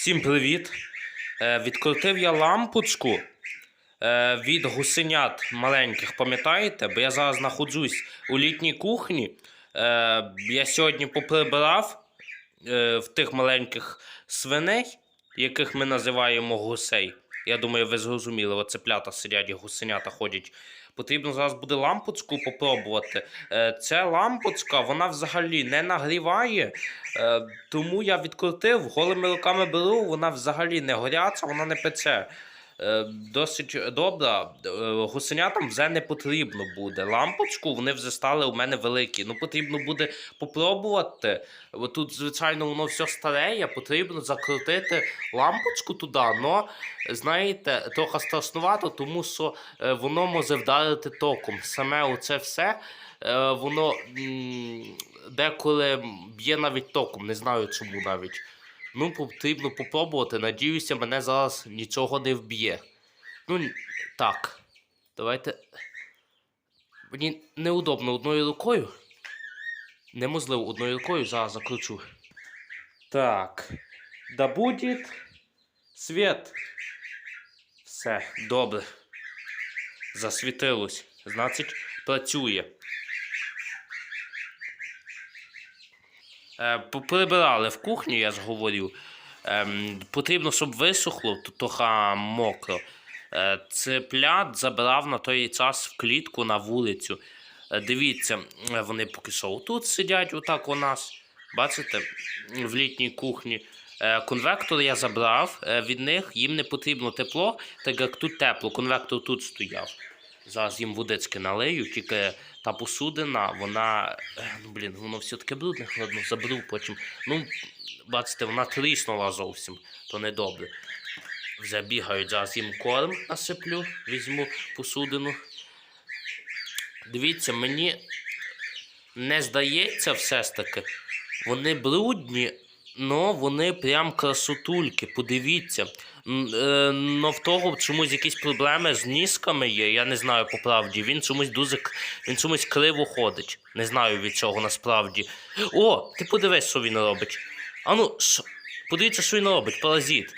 Всім привіт! Е, Відкрутив я лампочку е, від гусенят маленьких, пам'ятаєте? Бо я зараз знаходжусь у літній кухні. Е, Я сьогодні поприбирав в тих маленьких свиней, яких ми називаємо гусей. Я думаю, ви зрозуміли, оце плята сидять гусенята ходять. Потрібно зараз буде лампочку попробувати. Е, Ця лампочка, вона взагалі не нагріває. Е, Тому я відкрутив, голими руками беру, вона взагалі не горяча, вона не пече. Е, Досить добра. Е, Гусенятам вже не потрібно буде. Лампочку вони вже стали у мене великі. Ну потрібно буде попробувати. Тут, звичайно, воно все стареє, потрібно закрутити лампочку туди. Но, знаєте, трохи страшнувато, тому що е, воно може вдарити током. Саме оце все. е, Воно деколи б'є навіть током, не знаю чому навіть. Ну, потрібно попробувати. Надіюся, мене зараз нічого не вб'є. Ну, так. Давайте. Мені неудобно одною рукою. Неможливо одною рукою зараз закручу. Так. Да буде світ. Все, добре. Засвітилось. Значить, працює. Прибирали в кухню, я ж говорю. Ем, потрібно, щоб висохло, трохи мокро. Е, Цеплят забирав на той час в клітку на вулицю. Е, дивіться, е, вони поки що тут сидять, отак у нас. Бачите, в літній кухні. Е, Конвектор я забрав, е, від них їм не потрібно тепло, так як тут тепло, конвектор тут стояв. Зараз їм водички налию, тільки та посудина, вона. Ну, блін, воно все таке брудне, ладно, заберу потім. Ну, бачите, вона тріснула зовсім, то недобре. Вже бігають, зараз їм корм насиплю, візьму посудину. Дивіться, мені не здається все ж таки. Вони брудні, но вони прям красотульки. Подивіться. Е, Но в того чомусь якісь проблеми з ніжками є. Я не знаю по правді. Він чомусь дуже він чомусь криво ходить. Не знаю від чого насправді. О, ти подивись, що він робить. Ану, що? Подивіться, що він робить, паразит.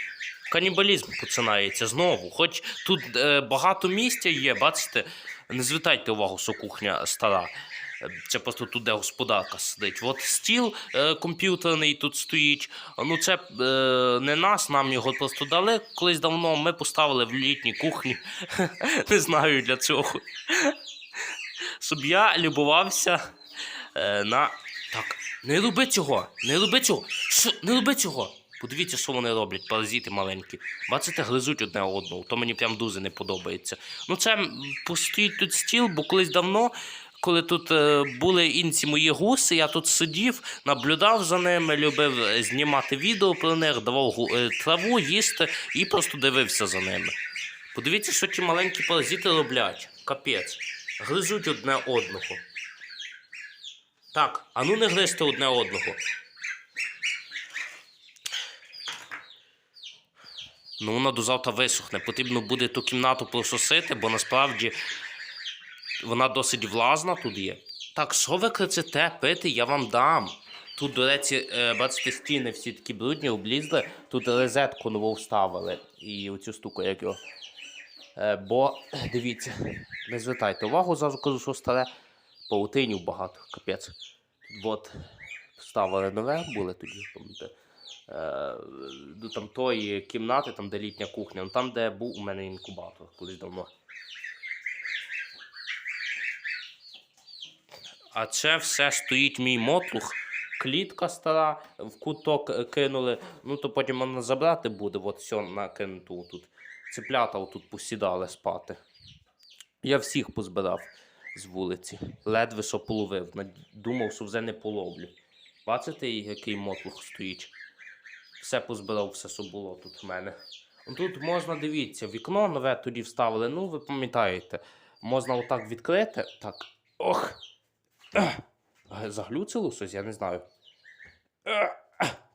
Канібалізм починається знову. Хоч тут е, багато місця є, бачите, не звертайте увагу, що кухня стара. Це просто тут, де господарка сидить. От стіл е, комп'ютерний тут стоїть. Ну, це е, не нас, нам його просто дали колись давно. Ми поставили в літній кухні. Не знаю для чого. Щоб я любувався е, на. Так, не роби цього! Не роби цього! Що? Не роби цього! Подивіться, що вони роблять, паразити маленькі. Бачите, гризуть одне одного, то мені прям дуже не подобається. Ну, це постоїть тут стіл, бо колись давно, коли тут е, були інці мої гуси, я тут сидів, наблюдав за ними, любив е, знімати відео про них, давав е, траву, їсти і просто дивився за ними. Подивіться, що ті маленькі паразити роблять. Капець. Гризуть одне одного. Так, а ну не гризьте одне одного. Ну, вона до завтра висохне. Потрібно буде ту кімнату прососити, бо насправді вона досить влазна тут є. Так, що ви кричите, пити, я вам дам. Тут, до речі, е, бачите, стіни всі такі брудні, облізли. Тут розетку нову вставили. І оцю штуку, як його. Е, бо, дивіться, не звертайте увагу, зразу кажу, що старе. Паутинів багато, капець. От, вставили нове, були тоді. Е, до там тої кімнати, там де літня кухня, ну, там, де був у мене інкубатор колись давно. А це все стоїть мій мотлух. Клітка стара, в куток е, кинули. Ну то потім можна забрати буде, от все накинуто тут. Цеплята отут посідали спати. Я всіх позбирав з вулиці. Ледве що половив. Думав, що вже не половлю. Бачите, який мотлух стоїть? Все позбирав, все, що було тут в мене. Тут можна, дивіться, вікно нове тоді вставили. Ну, ви пам'ятаєте, можна отак відкрити. Так. Ох. Заглюцило щось, я не знаю.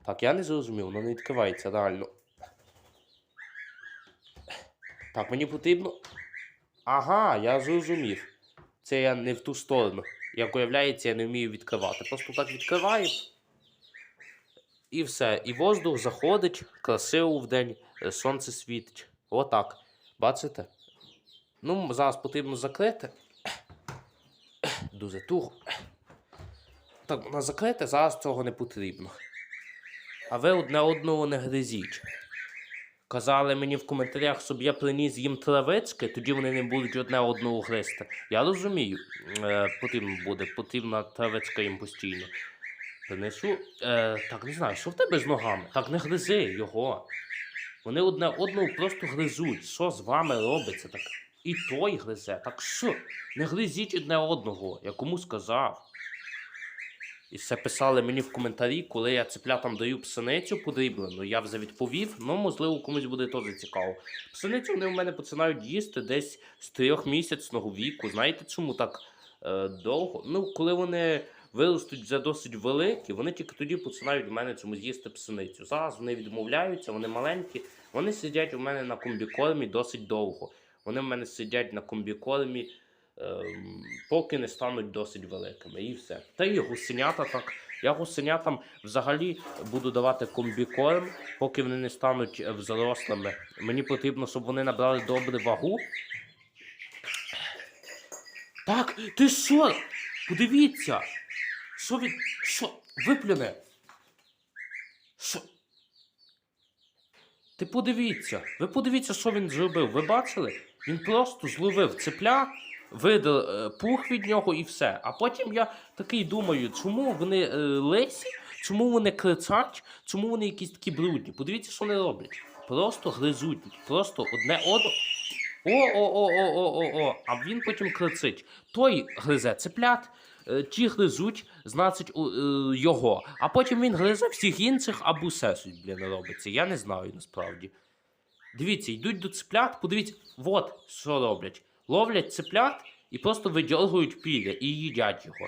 Так, я не зрозумів, воно не відкривається реально. Так, мені потрібно. Ага, я зрозумів. Це я не в ту сторону. Як виявляється, я не вмію відкривати. Просто так відкриваю. І все. І воздух заходить, красиво вдень, е, сонце світить. Отак. Бачите? Ну, зараз потрібно закрити. Дуже туго. Так, вона закрита, зараз цього не потрібно. А ви одне одного не гризіть. Казали мені в коментарях, щоб я приніс їм травички, тоді вони не будуть одне одного гризти. Я розумію, е, потрібно буде, потрібна травичка їм постійно. Принесу. Е, так, не знаю, що в тебе з ногами? Так не гризи його. Вони одне одного просто гризуть. Що з вами робиться? Так і той гризе. Так що? Не гризіть одне одного. Я кому сказав. І все писали мені в коментарі, коли я цеплятам даю псеницю подріблену. Я вже відповів, ну можливо комусь буде теж цікаво. Псеницю вони в мене починають їсти десь з трьохмісячного віку. Знаєте чому так е, довго? Ну, коли вони виростуть вже досить великі, вони тільки тоді починають в мене чомусь їсти псеницю. Зараз вони відмовляються, вони маленькі. Вони сидять у мене на комбікормі досить довго. Вони в мене сидять на комбікормі, ем, поки не стануть досить великими. І все. Та і гусенята так. Я гусенятам взагалі буду давати комбікорм, поки вони не стануть е, взрослими. Мені потрібно, щоб вони набрали добру вагу. Так, ти що? Подивіться! Що він. Що? Виплюне? Що? Ти подивіться, ви подивіться, що він зробив. Ви бачили? Він просто зловив цепля, видав е, пух від нього і все. А потім я такий думаю, чому вони е, лисі, чому вони кричать, чому вони якісь такі брудні. Подивіться, що вони роблять. Просто гризуть, просто одне одно. О, о, о, о, о, о, о. А він потім кричить. Той гризе цеплят, е, ті гризуть, значить, його. А потім він гризе всіх інших, а бусесуть, блін, робиться. Я не знаю насправді. Дивіться, йдуть до цеплят, подивіться, от що роблять. Ловлять цеплят і просто видьоргують піля і їдять його.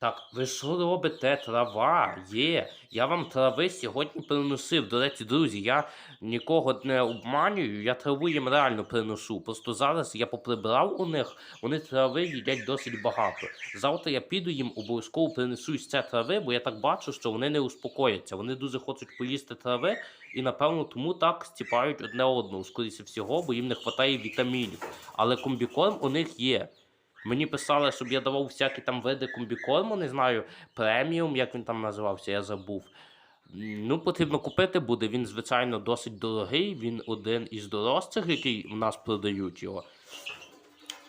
Так, ви що робите? Трава є. Я вам трави сьогодні приносив. До речі, друзі, я нікого не обманюю, я траву їм реально приношу. Просто зараз я поприбрав у них, вони трави їдять досить багато. Завтра я піду їм обов'язково принесу із це трави, бо я так бачу, що вони не успокояться. Вони дуже хочуть поїсти трави, і напевно тому так стіпають одне одного, скоріше всього, бо їм не вистачає вітамінів. Але комбікорм у них є. Мені писали, щоб я давав всякі там види комбікорму, не знаю, преміум, як він там називався, я забув. Ну, потрібно купити буде. Він, звичайно, досить дорогий. Він один із дорожчих, який в нас продають його.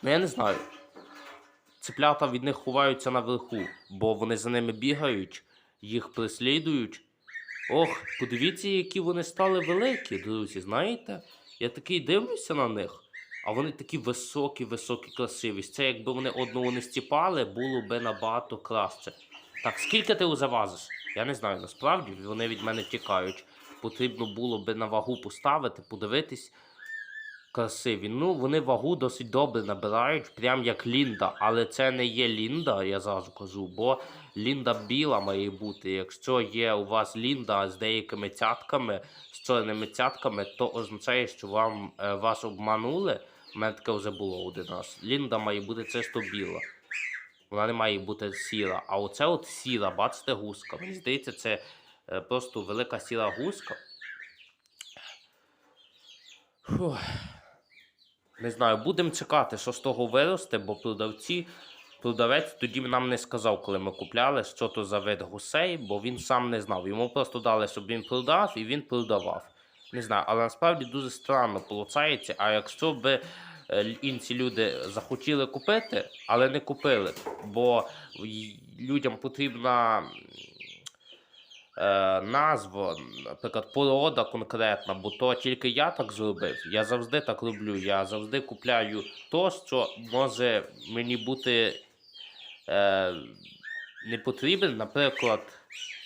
Ну, я не знаю. Цеплята від них ховаються наверху, бо вони за ними бігають, їх переслідують. Ох, подивіться, які вони стали великі, друзі, знаєте? Я такий дивлюся на них, а вони такі високі, високі, красиві. Це якби вони одного не стіпали, було би набагато краще. Так, скільки ти завазиш? Я не знаю, насправді вони від мене тікають. Потрібно було би на вагу поставити, подивитись. Красиві. Ну, вони вагу досить добре набирають, прям як Лінда. Але це не є Лінда, я зразу кажу, бо Лінда біла має бути. Якщо є у вас Лінда з деякими цятками, з чорними цятками, то означає, що вам е, вас обманули. У мене таке вже було один раз. Лінда має бути чисто біла. Вона не має бути сіра. А оце от сіра, бачите, гуска. Мені здається, це е, просто велика сіра гуска. Фух. Не знаю, будемо чекати, що з того виросте, бо продавці, продавець тоді нам не сказав, коли ми купляли, що то за вид гусей, бо він сам не знав. Йому просто дали, щоб він продав, і він продавав. Не знаю, але насправді дуже странно виходить. А якщо б е, інші люди захотіли купити, але не купили, бо людям потрібна е, назва, наприклад, порода конкретна, бо то тільки я так зробив. Я завжди так роблю. Я завжди купляю то, що може мені бути е, не потрібен. Наприклад,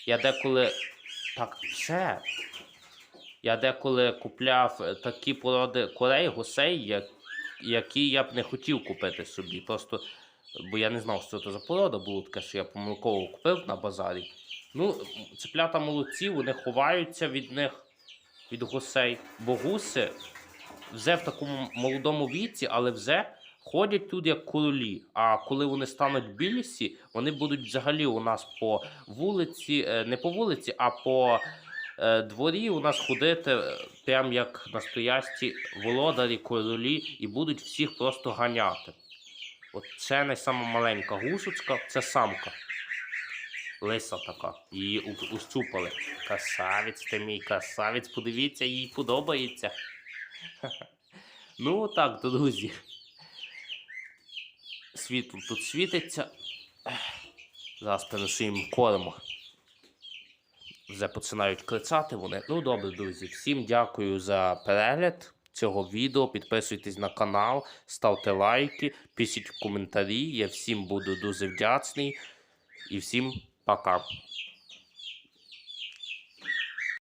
я деколи так все. Я деколи купляв такі породи курей, гусей, як, які я б не хотів купити собі. Просто бо я не знав, що це за порода було таке, що я помилково купив на базарі. Ну, цеплята молодці, вони ховаються від них, від гусей. Бо гуси вже в такому молодому віці, але вже ходять тут як королі. А коли вони стануть білісі, вони будуть взагалі у нас по вулиці, е, не по вулиці, а по е, дворі у нас ходити е, прям як настоящі володарі, королі, і будуть всіх просто ганяти. От це не сама маленька гусочка, це самка. Лиса така. Її ущупали. Красавець ти мій красавець, подивіться, їй подобається. Ну так, друзі. Світло тут світиться. Зараз принесу їм корм. Вже починають кричати вони. Ну добре, друзі. Всім дякую за перегляд цього відео. Підписуйтесь на канал, ставте лайки, пишіть коментарі. Я всім буду дуже вдячний. І всім para cá.